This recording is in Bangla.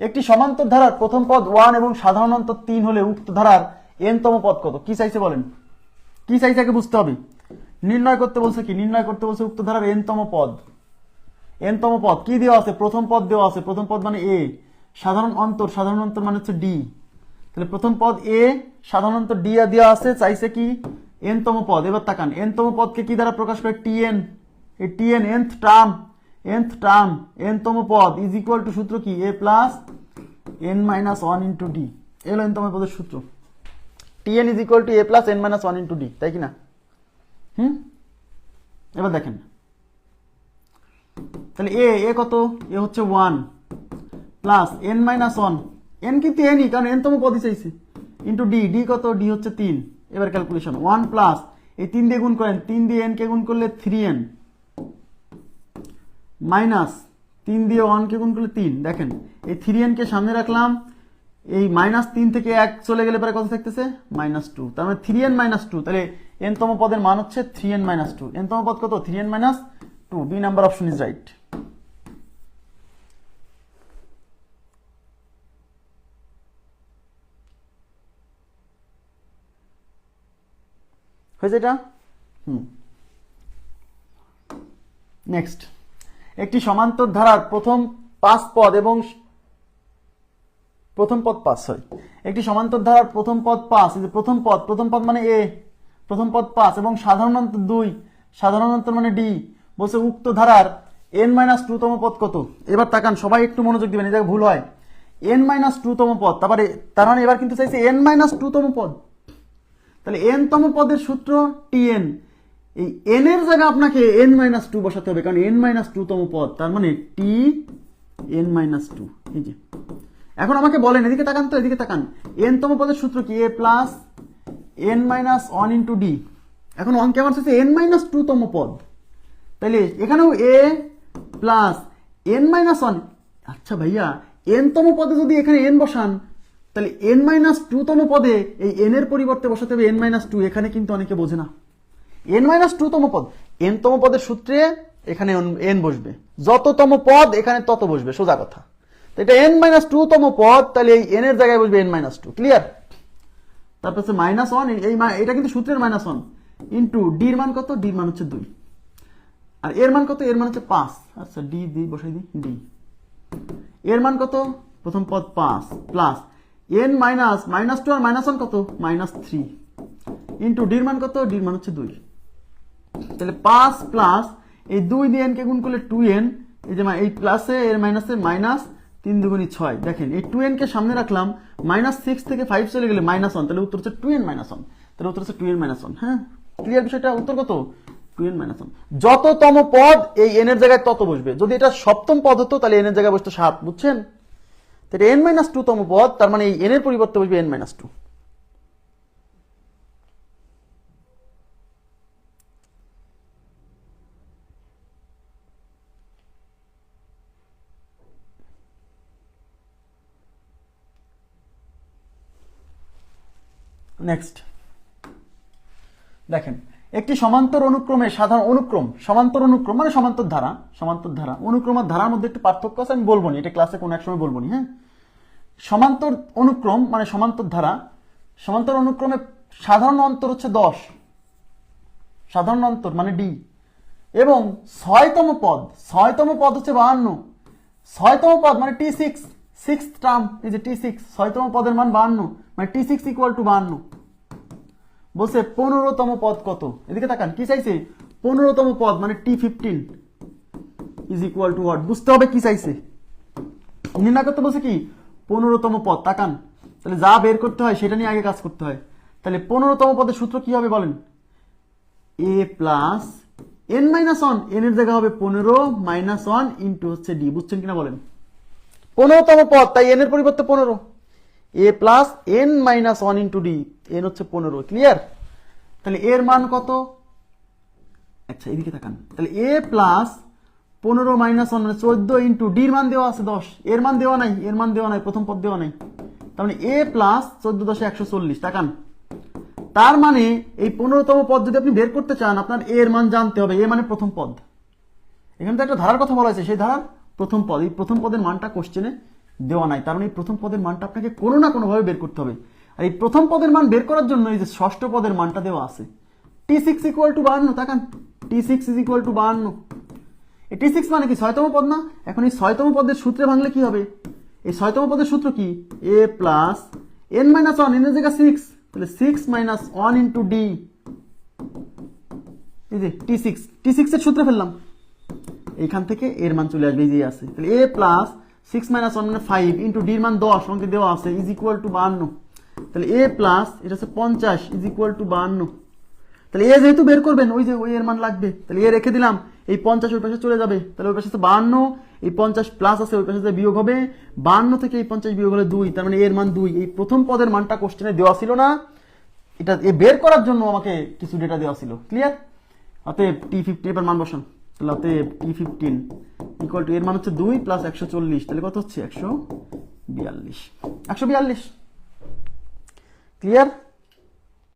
একটি সমান্তর ধারার প্রথম পদ ওয়ান এবং সাধারণ অন্তর তিন হলে উক্ত ধারার এনতম পদ কত? কি চাইছে বলেন? কি চাইছে আগে বুঝতে হবে। নির্ণয় করতে বলছে কি? নির্ণয় করতে বলছে উক্ত ধারার এন তম পদ। এনতম পদ কি দেওয়া আছে? প্রথম পদ দেওয়া আছে। প্রথম পদ মানে এ। সাধারণ অন্তর। সাধারণ অন্তর মানে হচ্ছে ডি। তাহলে প্রথম পদ এ সাধারণ অন্তর ডি দেওয়া আছে। চাইছে কি? এনতম পদ। এবার তাকান। এনতম পদকে কি দ্বারা প্রকাশ করে? T N. এই T N nth term nth term N তম পদ ইজ ইকুয়াল টু সূত্র কি? A plus N minus one into D এলো এন তম পদের সূত্র। T N is equal to A plus N minus one into D তাই কি না? হুম? এবার দেখেন। তাহলে এ এ কত? এ হচ্ছে one plus N minus one N কিন্তু এনই কারণ এন তম পদই চাইছে। ইন্টু ডি ডি কত? ডি হচ্ছে তিন। এবার ক্যালকুলেশন ওয়ান প্লাস এই তিন দিয়ে গুণ করেন, তিন দিয়ে এন কে গুণ করলে থ্রি এন মাইনাস তিন দিয়ে ওয়ানকে গুণ করলে তিন। দেখেন, এই থ্রি এনকে সামনে রাখলাম, এই মাইনাস তিন থেকে এক চলে গেলে পরে কত থাকতেছে? মাইনাস টু তার মানে থ্রি এন মাইনাস টু তাহলে এন তম পদের মান হচ্ছে three N minus two N তম পদ কত? Three N minus two B number option is right হয়েছে এটা? হুম। নেক্সট একটি সমান্তর ধারার প্রথম পাঁচ পদ এবং প্রথম পদ পাস হয় একটি সমান্তর ধারার প্রথম পদ যে প্রথম পদ প্রথম পদ মানে এ, প্রথম পদ পাস এবং সাধারণ অন্তর দুই সাধারণ অন্তর মানে ডি, বলছে উক্ত ধারার এন মাইনাস টু তম পদ কত? এবার তাকান, সবাই একটু মনোযোগ দিবেন জায়গায় ভুল হয়। এন মাইনাস টু তম পদ, তারপরে তার মানে এবার কিন্তু চাইছে এন মাইনাস টু তম পদ। তাহলে এন তম পদের সূত্র টি এন। এই এন এর জায়গায় আপনাকে এন মাইনাস টু বসাতে হবে, কারণ এন মাইনাস টু তম পদ, তার মানে টি এন মাইনাস টু এই যে। এখন আমাকে বলেন, এদিকে তাকান তো, এদিকে তাকান। এন তম পদের সূত্র কি? A plus N minus one into D এখন অঙ্কে আমার হচ্ছে এন মাইনাস টু তম পদ। তাইলে এখানেও A plus N minus one আচ্ছা ভাইয়া এন তম পদে যদি এখানে এন বসান তাহলে এন মাইনাস টু তম পদে এই এন এর পরিবর্তে বসাতে হবে এন মাইনাস টু এখানে কিন্তু অনেকে বোঝে না। এন মাইনাস টু তম পদ। এন তম পদের সূত্রে এখানে এন বসবে। যততম পদ, এখানে তত বসবে। সোজা কথা। এটা এন মাইনাস টু তম পদ, তাহলে এই এন এর জায়গায় বসবে এন মাইনাস টু ক্লিয়ার তারপর হচ্ছে মাইনাস ওয়ান এই এটা কিন্তু সূত্রের মাইনাস ওয়ান ইন্টু ডির মান কত? ডির মান হচ্ছে দুই। আর এর মান কত? এর মান হচ্ছে পাঁচ। আচ্ছা ডি দি বসাই দিই। ডি এর মান কত? প্রথম পদ পাঁচ plus N minus minus two আর মাইনাস ওয়ান কত? মাইনাস থ্রি ইন্টু ডির মান কত? ডির মান হচ্ছে দুই। তাহলে পাঁচ প্লাস এই দুই দিয়ে এনকে গুণ করলে টু এন এই যে এই প্লাসে এর মাইনাসে মাইনাস তিন দুগুণি ছয়। দেখেন, এই টু এনকে সামনে রাখলাম মাইনাস সিক্স থেকে ফাইভ চলে গেলে মাইনাস ওয়ান তাহলে উত্তর হচ্ছে টু এন মাইনাস ওয়ান তাহলে উত্তর হচ্ছে টু এন মাইনাস ওয়ান হ্যাঁ? ক্লিয়ার বিষয়টা? উত্তর কত? টু এন মাইনাস ওয়ান যততম পদ এই এন এর জায়গায় তত বসবে। যদি এটা সপ্তম পদ হতো, তাহলে এন এর জায়গায় বসতো সাত, বুঝছেন? তাহলে এন মাইনাস টু তম পদ, তার মানে এই এন এর পরিবর্তে বসবে এন মাইনাস টু নেক্সট দেখেন, একটি সমান্তর অনুক্রমে সাধারণ অনুক্রম, সমান্তর অনুক্রম মানে সমান্তর ধারা সমান্তর ধারা অনুক্রম আর ধারার মধ্যে একটু পার্থক্য আছে, আমি বলব এটা ক্লাসে কোনো এক সময় বলব হ্যাঁ? সমান্তর অনুক্রম মানে সমান্তর ধারা, সমান্তর অনুক্রমে সাধারণ অন্তর হচ্ছে দশ, সাধারণ অন্তর মানে ডি এবং ছয়তম পদ ছয়তম পদ হচ্ছে বাহান্ন, ছয়তম পদ মানে টি সিক্স সিক্স টার্ম এই যে টি সিক্স ছয়তম পদের মান বাহান্ন মানে টি সিক্স ইকুয়াল টু বাহান্ন। বলছে পনেরোতম পদ কত? এদিকে তাকান, কি চাইছে? পনেরোতম পদ মানে T fifteen is equal to what বুঝতে হবে কি চাইছে। নির্ণয় করতে বলছে কি? পনেরোতম পদ, তাকান। তাহলে যা বের করতে হয় সেটা নিয়ে আগে কাজ করতে হয়। তাহলে পনেরোতম পদের সূত্র কি হবে বলেন? A plus N minus one N এর জায়গা হবে পনেরো মাইনাস ওয়ান ইন্টু হচ্ছে ডি বুঝছেন কিনা বলেন? পনেরোতম পদ, তাই এন এর পরিবর্তে পনেরো। A plus N minus one into D N হচ্ছে পনেরো ক্লিয়ার তাহলে এর মান কত? আচ্ছা এদিকে তাকান। তাহলে এ প্লাস পনেরো মাইনাস ওয়ান মানে চোদ্দ ইন্টু ডির মান দেওয়া আছে দশ। এর মান দেওয়া নাই, এর মান দেওয়া নাই, প্রথম পদ দেওয়া নাই। তার মানে এ প্লাস চোদ্দ দশে একশো চল্লিশ, তাকান। তার মানে এই পনেরোতম পদ যদি আপনি বের করতে চান, আপনার এর মান জানতে হবে এ মানে প্রথম পদ। এখানে তো একটা ধারার কথা বলা হয়েছে, সেই ধারার প্রথম পদ, এই প্রথম পদের মানটা কোশ্চেনে দেওয়া নাই। তার মানে এই প্রথম পদের মানটা আপনাকে কোনো না কোনোভাবে বের করতে হবে। আর এই প্রথম পদের মান বের করার জন্য এই যে ষষ্ঠ পদের মানটা দেওয়া আছে টি সিক্স ইকুয়াল টু বাহান্ন, তাকান T six is equal to বাহান্ন। এই টি সিক্স মানে কি? ছয়তম পদ না? এখন এই ছয়তম পদের সূত্রে ভাঙলে কি হবে? এই ছয়তম পদের সূত্র কি? A plus N minus one N এর জায়গা সিক্স তাহলে six minus one into D এই যে টি সিক্স টি সিক্সের সূত্রে ফেললাম। এইখান থেকে এর মান চলে আসবে, এই যে আছে। তাহলে A plus six minus one মানে ফাইভ ইন্টু ডির মান দশ অঙ্কে দেওয়া আছে ইজ ইকুয়াল টু বাহান্ন। তাহলে এ প্লাস এটা হচ্ছে পঞ্চাশ ইজ ইকুয়াল টু বাহান্ন। তাহলে এ যেহেতু বের করবেন, ওই যে, ওই এর মান লাগবে। তাহলে এ রেখে দিলাম, এই পঞ্চাশ ওই পাশে চলে যাবে। তাহলে ওই পাশে আছে বাহান্ন, এই পঞ্চাশ প্লাস আছে ওই পাশে বিয়োগ হবে বাহান্ন থেকে এই পঞ্চাশ বিয়োগ হলে দুই, তার মানে এর মান দুই। এই প্রথম পদের মানটা কোশ্চেনে দেওয়া ছিল না। এটা, এ বের করার জন্য আমাকে কিছু ডেটা দেওয়া ছিল। ক্লিয়ার অতএব টি ফিফটি এবার মান বসান। তাহলে টি ফিফটিন ইকুয়াল টু এর মান হচ্ছে দুই প্লাস একশো চল্লিশ। তাহলে কত হচ্ছে? একশো বিয়াল্লিশ। একশো বিয়াল্লিশ। ক্লিয়ার